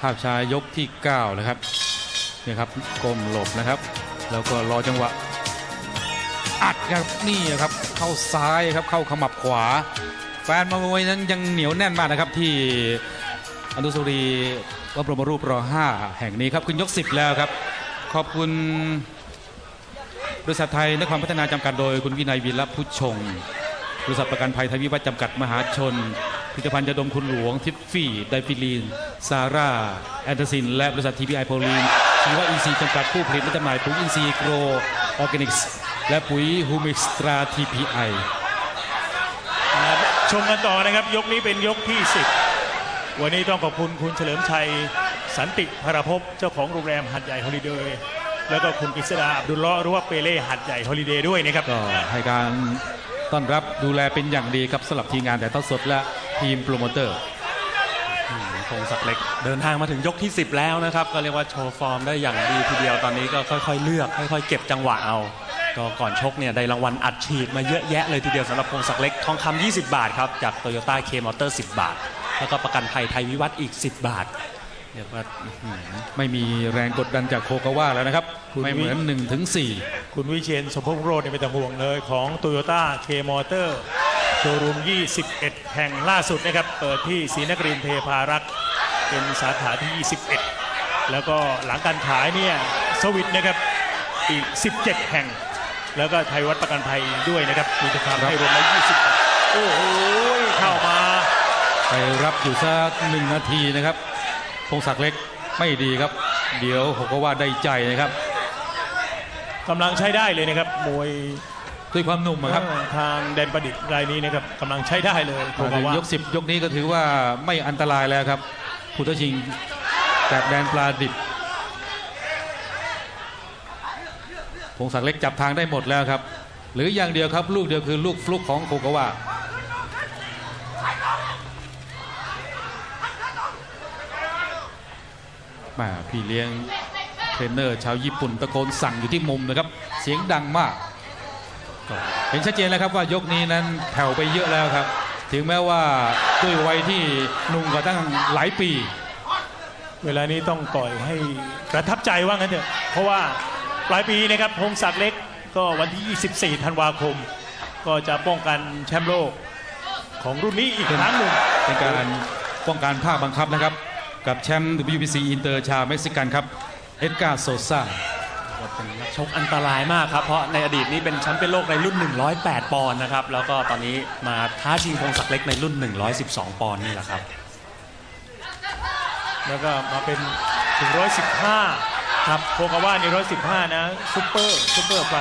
ภาพช้ายกที่9นะครับเนี่ยครับก้มหลบนะครับ แล้วก็รอจังหวะอัดครับนี่ครับเข้าซ้ายครับเข้าขมับขวา แฟนมวยนั้นยังเหนียวแน่นมากนะครับที่อนุสรีย์พระบรมรูปรอ5แห่งนี้ครับขึ้นยก 10 แล้วครับ ขอบคุณบริษัทไทยนครพัฒนาจำกัดโดยคุณวินัยวีรพุชชงบริษัทประกันภัยไทยวิวัฒน์จำกัดมหาชน ผลิตภัณฑ์ยาดมคุณหลวง ทิฟฟี่ไดฟิลีน ซาร่า แอนเทซิน และบริษัททีพีไอโพลีนชีวอินทรีย์จำกัดผู้ผลิตและจำหน่ายปุ๋ยอินทรีย์โกรออร์แกนิกส์และปุ๋ยฮูมิกสตราทีพีไอชมกันต่อนะครับ ยกนี้เป็นยกที่ 10 วันนี้ต้องขอบคุณคุณเฉลิมชัย สันติพรภพเจ้าของโรงแรมหัดใหญ่ฮอลิเดย์แล้วก็คุณกฤษดาอับดุลเลาะห์หรือว่าเปเล่หัดใหญ่ฮอลิเดย์ด้วยนะครับก็ให้การต้อนรับดูแลเป็นอย่างดีครับสำหรับทีมงานแต่ทอดสดและ ทีมโปรโมเตอร์พงศักดิ์เล็กเดินทางมาถึงยกที่ 10 แล้วนะครับ ก็เรียกว่าโชว์ฟอร์มได้อย่างดีทีเดียวตอนนี้ก็ค่อยๆ เลือกค่อยๆ เก็บจังหวะเอา ก็ก่อนชกเนี่ยได้รางวัลอัดฉีดมาเยอะแยะเลยทีเดียวสำหรับพงศักดิ์เล็กทองคำ20 บาทครับจากโตโยต้าเคมอเตอร์10 บาท แล้วก็ประกันภัยไทยวิวัฒน์อีก 10 บาทเรียกว่าอื้อหือไม่มีแรงกดดันจากโคกาวาแล้วนะครับคุณไม่เหมือน1ถึง4คุณวิเชียนสมพงษ์โรจน์เนี่ยไม่ต้องห่วงเลยของโตโยต้าเคมอเตอร์โชว์รูม 21 แห่งล่าสุดนะครับ เปิดที่ศรีนครินทร์เทพารักษ์เป็นสาขาที่ 21 แล้วก็หลังการขายเนี่ยสวิตนะครับอีก 17 แห่ง แล้วก็ไทยวัดประกันภัยด้วยนะครับมีทางให้รวมแล้ว20 โอ้โหเข้ามาไปรับอยู่สักหนึ่งนาทีนะครับพงศักดิ์เล็กไม่ดีครับ เดี๋ยวโคกาวาได้ใจนะครับกำลังใช้ได้เลยนะครับมวย ด้วยความหนุ่มอะครับเอ่อทางแดนประดิษฐ์รายนี้นะครับกำลังใช้ได้เลยโคมาถึกางวายก10ยกนี้ก็ถือว่าไม่อันตรายแล้วครับพุทธชิงจากแดนปลาดิบพงศักดิ์เล็กจับทางได้หมดแล้วครับ หรืออย่างเดียวครับลูกเดียวคือลูกฟลุกของโคกาวาแมาพี่เลี้ยงเทรนเนอร์ชาวญี่ปุ่นตะโกนสั่งอยู่ที่มุมนะครับ เสียงดังมาก เห็นชัดเจนแล้วครับว่ายกนี้นั้นแผ่วไปเยอะแล้วครับ ถึงแม้ว่าด้วยวัยที่หนุ่มกว่าตั้งหลายปี เวลานี้ต้องต่อยให้ประทับใจว่างั้นเถอะเพราะว่าปลายปีนะครับพงศักดิ์เล็กก็วันที่ 24 ธันวาคม ก็จะป้องกันแชมป์โลกของรุ่นนี้อีกครั้งหนึ่งเป็นการป้องกันภาคบังคับนะครับ กับแชมป์ WBC อินเตอร์ชาวเม็กซิกันครับเอ็ดการ์โซซา เป็นนักชกอันตรายมากครับ เพราะในอดีตนี้เป็นแชมป์เป็นโลกในรุ่น 108 ปอนด์นะครับ แล้วก็ตอนนี้มาท้าชิงพงศักดิ์เล็กในรุ่น 112 ปอนด์นี่แหละครับ แล้วก็มาเป็นถึง115 ครับโคกาว่านี่115 นะซุปเปอร์ซุปเปอร์ไฟ